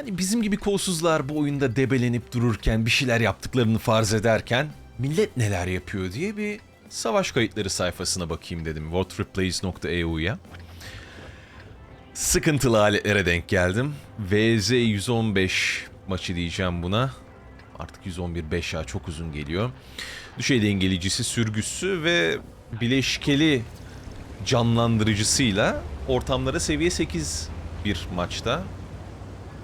Hani bizim gibi kolsuzlar bu oyunda debelenip dururken bir şeyler yaptıklarını farz ederken millet neler yapıyor diye bir savaş kayıtları sayfasına bakayım dedim whatreplays.eu'ya. Sıkıntılı aletlere denk geldim. VZ 115 maçı diyeceğim buna. Artık 111 5 ya çok uzun geliyor. Düşey dengelicisi, sürgüsü ve bileşkeli canlandırıcısıyla ortamlara seviye 8 bir maçta.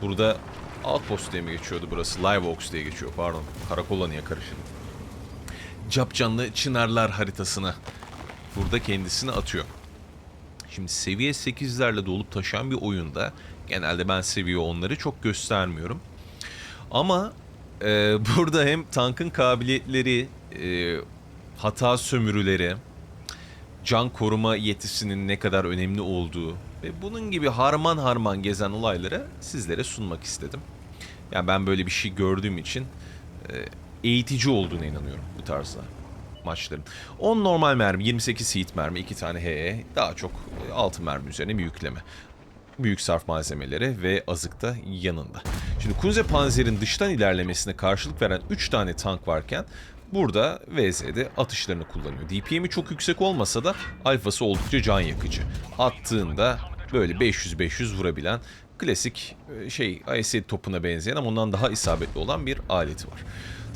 Burada Outpost diye mi geçiyordu burası? Live Oaks diye geçiyor pardon. Karakolla niye karıştırdım? Capcanlı Çınarlar haritasına burada kendisini atıyor. Şimdi seviye 8'lerle dolup taşan bir oyunda genelde ben seviye onları çok göstermiyorum. Ama e, burada hem tankın kabiliyetleri, e, hata sömürüleri, can koruma yetisinin ne kadar önemli olduğu ve bunun gibi harman harman gezen olayları sizlere sunmak istedim. Yani ben böyle bir şey gördüğüm için e, eğitici olduğuna inanıyorum bu tarzda maçların. 10 normal mermi, 28 heat mermi, 2 tane HE, daha çok e, altın mermi üzerine bir yükleme. Büyük sarf malzemeleri ve azık da yanında. Şimdi Kunze Panzer'in dıştan ilerlemesine karşılık veren 3 tane tank varken burada VZ'de atışlarını kullanıyor. DPM'i çok yüksek olmasa da alfası oldukça can yakıcı. Attığında böyle 500-500 vurabilen klasik e, şey IS-7 topuna benzeyen ama ondan daha isabetli olan bir aleti var.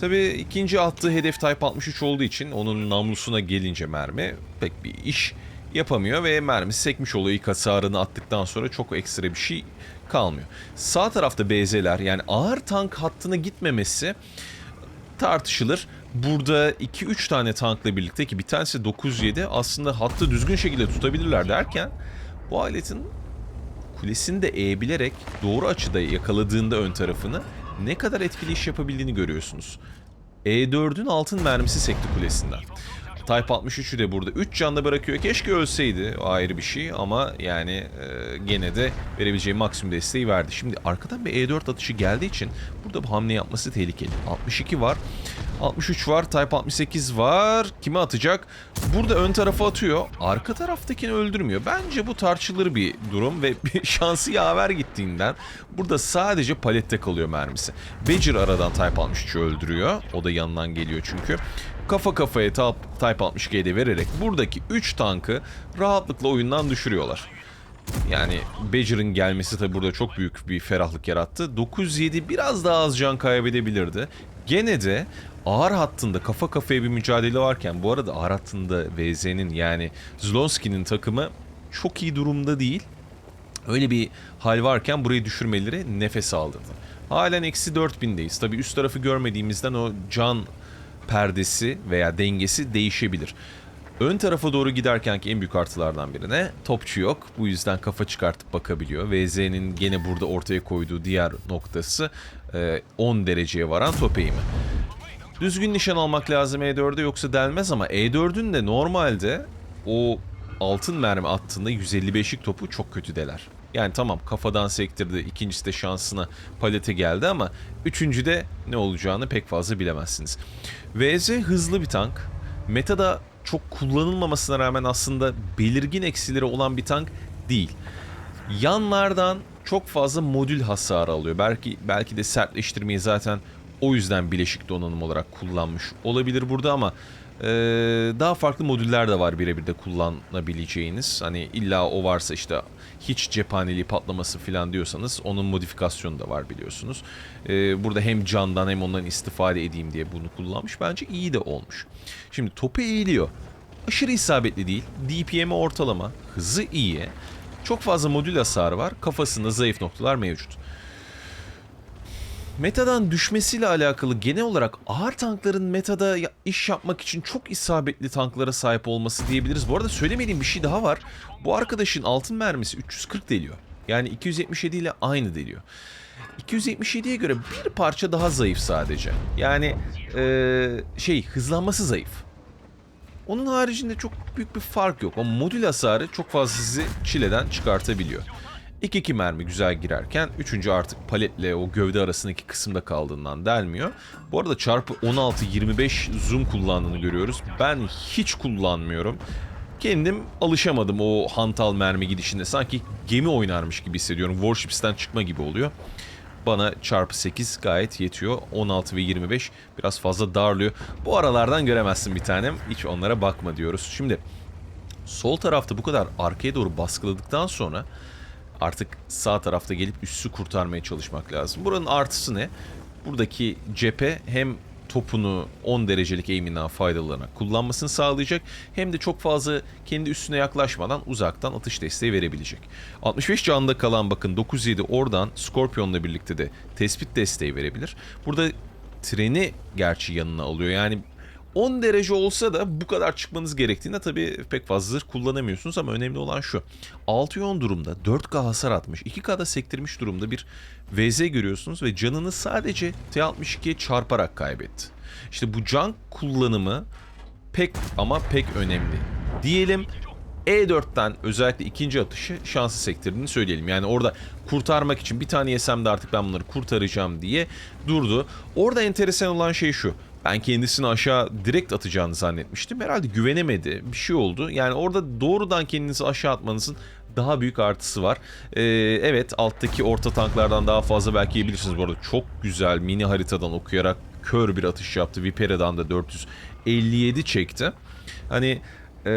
Tabii ikinci attığı hedef Type 63 olduğu için onun namlusuna gelince mermi pek bir iş yapamıyor ve mermisi sekmiş oluyor. İlk hasarını attıktan sonra çok ekstra bir şey kalmıyor. Sağ tarafta BZ'ler yani ağır tank hattına gitmemesi tartışılır. Burada 2-3 tane tankla birlikte ki bir tanesi 907 aslında hattı düzgün şekilde tutabilirler derken bu aletin kulesini de eğebilerek doğru açıda yakaladığında ön tarafını ne kadar etkili iş yapabildiğini görüyorsunuz. E4'ün altın mermisi sekti kulesinden. Type 63'ü de burada 3 canlı bırakıyor. Keşke ölseydi o ayrı bir şey ama yani e, gene de verebileceği maksimum desteği verdi. Şimdi arkadan bir E4 atışı geldiği için burada bu hamle yapması tehlikeli. 62 var. 63 var. Type 68 var. Kime atacak? Burada ön tarafa atıyor. Arka taraftakini öldürmüyor. Bence bu tartışılır bir durum ve şansı yaver gittiğinden burada sadece palette kalıyor mermisi. Badger aradan Type 63'ü öldürüyor. O da yanından geliyor çünkü kafa kafaya Type Type 62'ye vererek buradaki 3 tankı rahatlıkla oyundan düşürüyorlar. Yani Badger'ın gelmesi tabi burada çok büyük bir ferahlık yarattı. 907 biraz daha az can kaybedebilirdi. Gene de ağır hattında kafa kafaya bir mücadele varken bu arada ağır hattında VZ'nin yani Zlonski'nin takımı çok iyi durumda değil. Öyle bir hal varken burayı düşürmeleri nefes aldırdı. Halen eksi 4000'deyiz. Tabi üst tarafı görmediğimizden o can perdesi veya dengesi değişebilir. Ön tarafa doğru giderken ki en büyük artılardan birine topçu yok. Bu yüzden kafa çıkartıp bakabiliyor. VZ'nin gene burada ortaya koyduğu diğer noktası e, 10 dereceye varan top eğimi. Düzgün nişan almak lazım E4'e yoksa delmez ama E4'ün de normalde o altın mermi attığında 155'lik topu çok kötü deler. Yani tamam kafadan sektirdi. ikincisi de şansına palete geldi ama üçüncüde ne olacağını pek fazla bilemezsiniz. VZ hızlı bir tank. Meta'da çok kullanılmamasına rağmen aslında belirgin eksileri olan bir tank değil. Yanlardan çok fazla modül hasarı alıyor. Belki belki de sertleştirmeyi zaten o yüzden bileşik donanım olarak kullanmış olabilir burada ama ee, daha farklı modüller de var birebir de kullanabileceğiniz. Hani illa o varsa işte hiç cephaneliği patlaması falan diyorsanız onun modifikasyonu da var biliyorsunuz. Ee, burada hem candan hem ondan istifade edeyim diye bunu kullanmış. Bence iyi de olmuş. Şimdi topu eğiliyor. Aşırı isabetli değil. DPM'i ortalama. Hızı iyi. Çok fazla modül hasarı var. Kafasında zayıf noktalar mevcut. Meta'dan düşmesiyle alakalı genel olarak ağır tankların metada iş yapmak için çok isabetli tanklara sahip olması diyebiliriz. Bu arada söylemediğim bir şey daha var. Bu arkadaşın altın mermisi 340 deliyor. Yani 277 ile aynı deliyor. 277'ye göre bir parça daha zayıf sadece. Yani eee, şey hızlanması zayıf. Onun haricinde çok büyük bir fark yok ama modül hasarı çok fazla sizi çileden çıkartabiliyor. 2-2 mermi güzel girerken 3. artık paletle o gövde arasındaki kısımda kaldığından delmiyor. Bu arada çarpı 16-25 zoom kullandığını görüyoruz. Ben hiç kullanmıyorum. Kendim alışamadım o hantal mermi gidişinde. Sanki gemi oynarmış gibi hissediyorum. Warships'ten çıkma gibi oluyor. bana çarpı 8 gayet yetiyor. 16 ve 25 biraz fazla darlıyor. Bu aralardan göremezsin bir tanem. Hiç onlara bakma diyoruz. Şimdi sol tarafta bu kadar arkaya doğru baskıladıktan sonra artık sağ tarafta gelip üssü kurtarmaya çalışmak lazım. Buranın artısı ne? Buradaki cephe hem topunu 10 derecelik aiminden faydalanarak kullanmasını sağlayacak hem de çok fazla kendi üstüne yaklaşmadan uzaktan atış desteği verebilecek. 65 canlı kalan bakın 9-7 oradan Scorpion'la birlikte de tespit desteği verebilir. Burada treni gerçi yanına alıyor. Yani 10 derece olsa da bu kadar çıkmanız gerektiğinde tabii pek fazla zırh kullanamıyorsunuz ama önemli olan şu. 6-10 durumda 4K hasar atmış, 2K'da sektirmiş durumda bir VZ görüyorsunuz ve canını sadece T62'ye çarparak kaybetti. İşte bu can kullanımı pek ama pek önemli. Diyelim E4'ten özellikle ikinci atışı şansı sektirdiğini söyleyelim. Yani orada kurtarmak için bir tane yesem de artık ben bunları kurtaracağım diye durdu. Orada enteresan olan şey şu. Ben kendisini aşağı direkt atacağını zannetmiştim. Herhalde güvenemedi. Bir şey oldu. Yani orada doğrudan kendinizi aşağı atmanızın daha büyük artısı var. Ee, evet alttaki orta tanklardan daha fazla belki yiyebilirsiniz bu arada. Çok güzel mini haritadan okuyarak kör bir atış yaptı. Vipera'dan da 457 çekti. Hani e,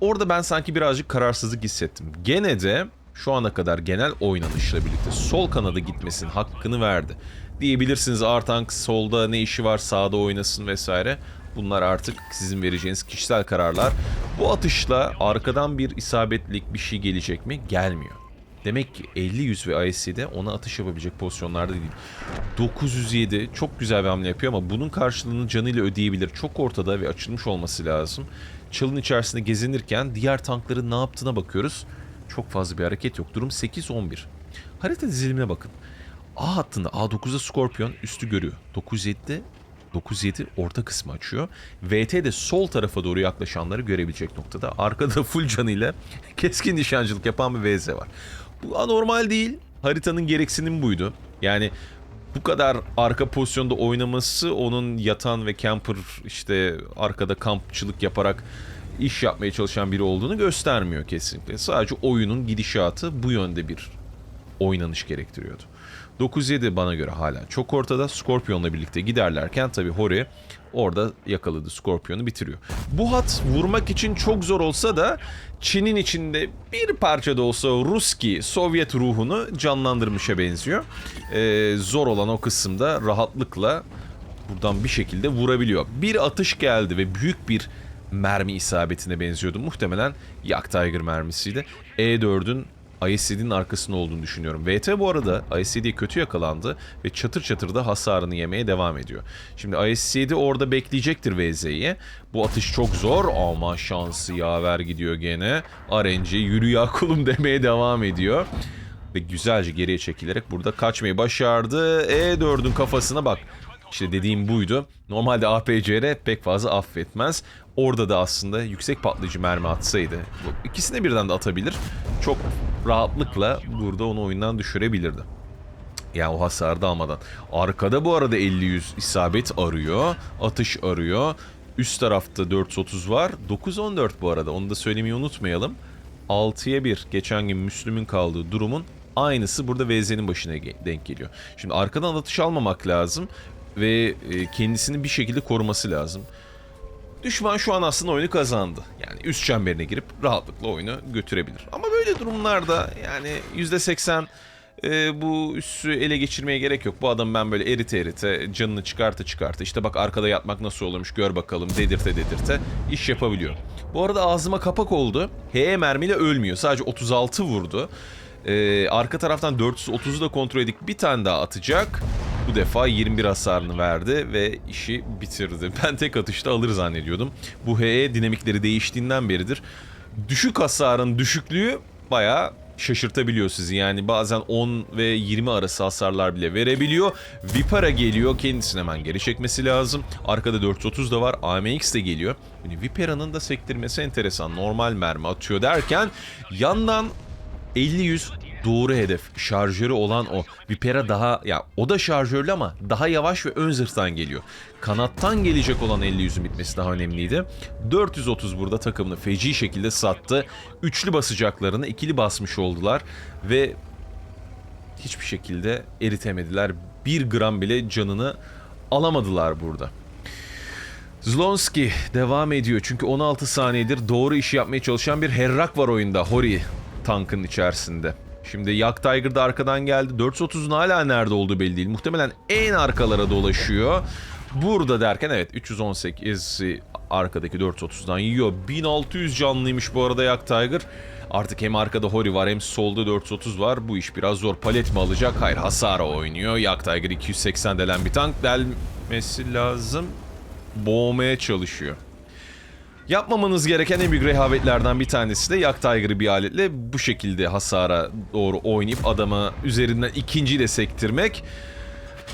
orada ben sanki birazcık kararsızlık hissettim. Gene de şu ana kadar genel oynanışla birlikte sol kanada gitmesinin hakkını verdi. Diyebilirsiniz Artank solda ne işi var sağda oynasın vesaire. Bunlar artık sizin vereceğiniz kişisel kararlar. Bu atışla arkadan bir isabetlik bir şey gelecek mi? Gelmiyor. Demek ki 50-100 ve ISC'de ona atış yapabilecek pozisyonlarda değil. 907 çok güzel bir hamle yapıyor ama bunun karşılığını canıyla ödeyebilir. Çok ortada ve açılmış olması lazım. Çalın içerisinde gezinirken diğer tankların ne yaptığına bakıyoruz. Çok fazla bir hareket yok. Durum 8-11. Harita dizilimine bakın. A hattında A9'da Scorpion üstü görüyor. 907'de 97 orta kısmı açıyor. VT de sol tarafa doğru yaklaşanları görebilecek noktada. Arkada full canıyla keskin nişancılık yapan bir VZ var. Bu anormal değil. Haritanın gereksinimi buydu. Yani bu kadar arka pozisyonda oynaması onun yatan ve camper işte arkada kampçılık yaparak iş yapmaya çalışan biri olduğunu göstermiyor kesinlikle. Sadece oyunun gidişatı bu yönde bir oynanış gerektiriyordu. 9-7 bana göre hala çok ortada. Scorpion'la birlikte giderlerken tabi Hori orada yakaladı Scorpion'u bitiriyor. Bu hat vurmak için çok zor olsa da Çin'in içinde bir parça da olsa Ruski, Sovyet ruhunu canlandırmışa benziyor. Ee, zor olan o kısımda rahatlıkla buradan bir şekilde vurabiliyor. Bir atış geldi ve büyük bir mermi isabetine benziyordu. Muhtemelen Yak Tiger mermisiydi. E4'ün ISCD'nin arkasında olduğunu düşünüyorum. VT bu arada ISCD'ye kötü yakalandı ve çatır çatır da hasarını yemeye devam ediyor. Şimdi ISCD orada bekleyecektir VZ'yi. Bu atış çok zor ama şansı yaver gidiyor gene. RNG yürü ya kulum demeye devam ediyor. Ve güzelce geriye çekilerek burada kaçmayı başardı. E4'ün kafasına bak. İşte dediğim buydu. Normalde APCR pek fazla affetmez. Orada da aslında yüksek patlayıcı mermi atsaydı. İkisini birden de atabilir. Çok rahatlıkla burada onu oyundan düşürebilirdi. Yani o hasarı da almadan. Arkada bu arada 50-100 isabet arıyor. Atış arıyor. Üst tarafta 430 var. 9-14 bu arada. Onu da söylemeyi unutmayalım. 6'ya 1 geçen gün Müslüm'ün kaldığı durumun aynısı burada VZ'nin başına denk geliyor. Şimdi arkadan atış almamak lazım ve e, kendisini bir şekilde koruması lazım. Düşman şu an aslında oyunu kazandı. Yani üst çemberine girip rahatlıkla oyunu götürebilir. Ama böyle durumlarda yani %80 e, bu üssü ele geçirmeye gerek yok. Bu adam ben böyle erite erite canını çıkarta çıkarta işte bak arkada yatmak nasıl olurmuş gör bakalım dedirte dedirte iş yapabiliyor. Bu arada ağzıma kapak oldu. HE mermiyle ölmüyor. Sadece 36 vurdu. Ee, arka taraftan 430'u da kontrol edip bir tane daha atacak. Bu defa 21 hasarını verdi ve işi bitirdi. Ben tek atışta alır zannediyordum. Bu HE dinamikleri değiştiğinden beridir. Düşük hasarın düşüklüğü bayağı şaşırtabiliyor sizi. Yani bazen 10 ve 20 arası hasarlar bile verebiliyor. Vipara geliyor. Kendisini hemen geri çekmesi lazım. Arkada 430 da var. AMX de geliyor. Yani Vipera'nın da sektirmesi enteresan. Normal mermi atıyor derken yandan 50-100 doğru hedef. Şarjörü olan o. Vipera daha ya o da şarjörlü ama daha yavaş ve ön zırhtan geliyor. Kanattan gelecek olan 50-100'ün bitmesi daha önemliydi. 430 burada takımını feci şekilde sattı. Üçlü basacaklarını ikili basmış oldular ve hiçbir şekilde eritemediler. Bir gram bile canını alamadılar burada. Zlonski devam ediyor çünkü 16 saniyedir doğru işi yapmaya çalışan bir herrak var oyunda Hori tankın içerisinde. Şimdi Yak Tiger da arkadan geldi. 430'un hala nerede olduğu belli değil. Muhtemelen en arkalara dolaşıyor. Burada derken evet 318 arkadaki 430'dan yiyor. 1600 canlıymış bu arada Yak Tiger. Artık hem arkada Hori var hem solda 430 var. Bu iş biraz zor. Palet mi alacak? Hayır hasara oynuyor. Yak Tiger 280 delen bir tank. Delmesi lazım. Boğmaya çalışıyor. Yapmamanız gereken en büyük rehavetlerden bir tanesi de Yak Tiger'ı bir aletle bu şekilde hasara doğru oynayıp adama üzerinden ikinciyi de sektirmek.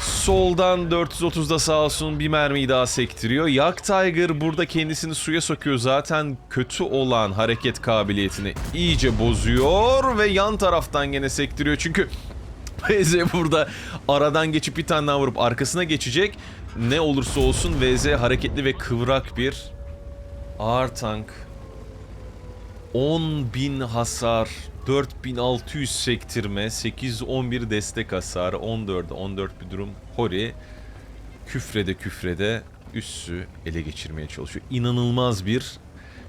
Soldan 430'da sağ olsun bir mermiyi daha sektiriyor. Yak Tiger burada kendisini suya sokuyor. Zaten kötü olan hareket kabiliyetini iyice bozuyor ve yan taraftan gene sektiriyor. Çünkü VZ burada aradan geçip bir tane daha vurup arkasına geçecek. Ne olursa olsun VZ hareketli ve kıvrak bir ağır tank. 10.000 hasar, 4600 sektirme, 811 destek hasarı, 14 14 bir durum. Hori küfrede küfrede üssü ele geçirmeye çalışıyor. İnanılmaz bir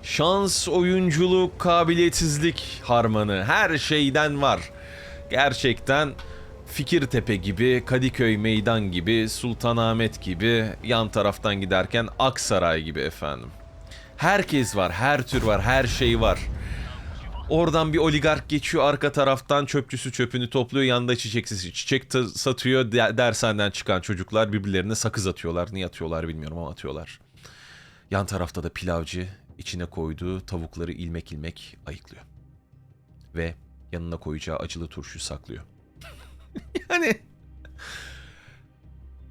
şans, oyunculuk, kabiliyetsizlik harmanı her şeyden var. Gerçekten Fikirtepe gibi, Kadıköy Meydan gibi, Sultanahmet gibi, yan taraftan giderken Aksaray gibi efendim. Herkes var, her tür var, her şey var. Oradan bir oligark geçiyor arka taraftan çöpçüsü çöpünü topluyor yanında çiçeksiz çiçek satıyor De- dershaneden çıkan çocuklar birbirlerine sakız atıyorlar niye atıyorlar bilmiyorum ama atıyorlar. Yan tarafta da pilavcı içine koyduğu tavukları ilmek ilmek ayıklıyor. Ve yanına koyacağı acılı turşu saklıyor. yani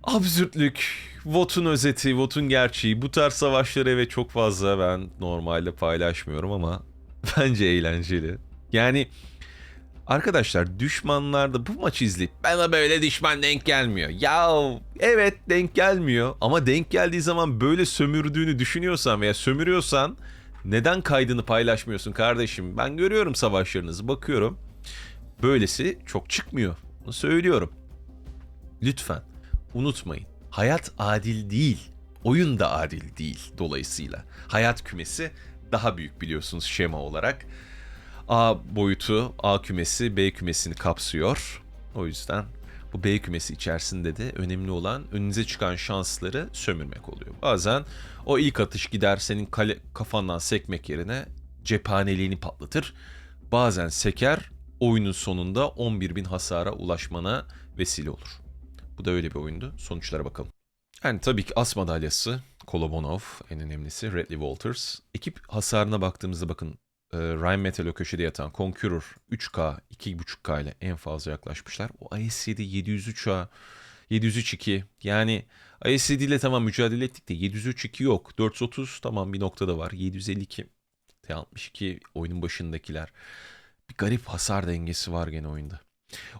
absürtlük, Vot'un özeti, Vot'un gerçeği. Bu tarz savaşları evet çok fazla ben normalde paylaşmıyorum ama bence eğlenceli. Yani arkadaşlar düşmanlarda bu maçı izleyip bana böyle düşman denk gelmiyor. Ya evet denk gelmiyor ama denk geldiği zaman böyle sömürdüğünü düşünüyorsan veya sömürüyorsan neden kaydını paylaşmıyorsun kardeşim? Ben görüyorum savaşlarınızı bakıyorum. Böylesi çok çıkmıyor. Bunu söylüyorum. Lütfen unutmayın. Hayat adil değil. Oyun da adil değil dolayısıyla. Hayat kümesi daha büyük biliyorsunuz şema olarak. A boyutu A kümesi B kümesini kapsıyor. O yüzden bu B kümesi içerisinde de önemli olan önünüze çıkan şansları sömürmek oluyor. Bazen o ilk atış gider senin kale, kafandan sekmek yerine cephaneliğini patlatır. Bazen seker oyunun sonunda 11.000 hasara ulaşmana vesile olur. Bu da öyle bir oyundu. Sonuçlara bakalım. Yani tabii ki as madalyası Kolobonov en önemlisi Redley Walters. Ekip hasarına baktığımızda bakın e, Ryan Metal o köşede yatan Conqueror 3K 2.5K ile en fazla yaklaşmışlar. O IS-7 703A 703-2 yani IS-7 ile tamam mücadele ettik de 703-2 yok. 430 tamam bir noktada var. 752 T62 oyunun başındakiler. Bir garip hasar dengesi var gene oyunda.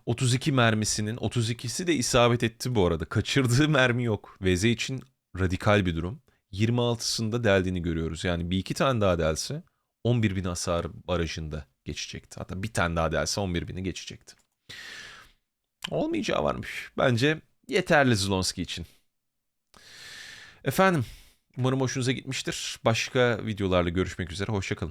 32 mermisinin 32'si de isabet etti bu arada. Kaçırdığı mermi yok. VZ için radikal bir durum. 26'sında deldiğini görüyoruz. Yani bir iki tane daha delse 11 bin hasar barajında geçecekti. Hatta bir tane daha delse 11 bini geçecekti. Olmayacağı varmış. Bence yeterli Zlonski için. Efendim umarım hoşunuza gitmiştir. Başka videolarla görüşmek üzere. Hoşçakalın.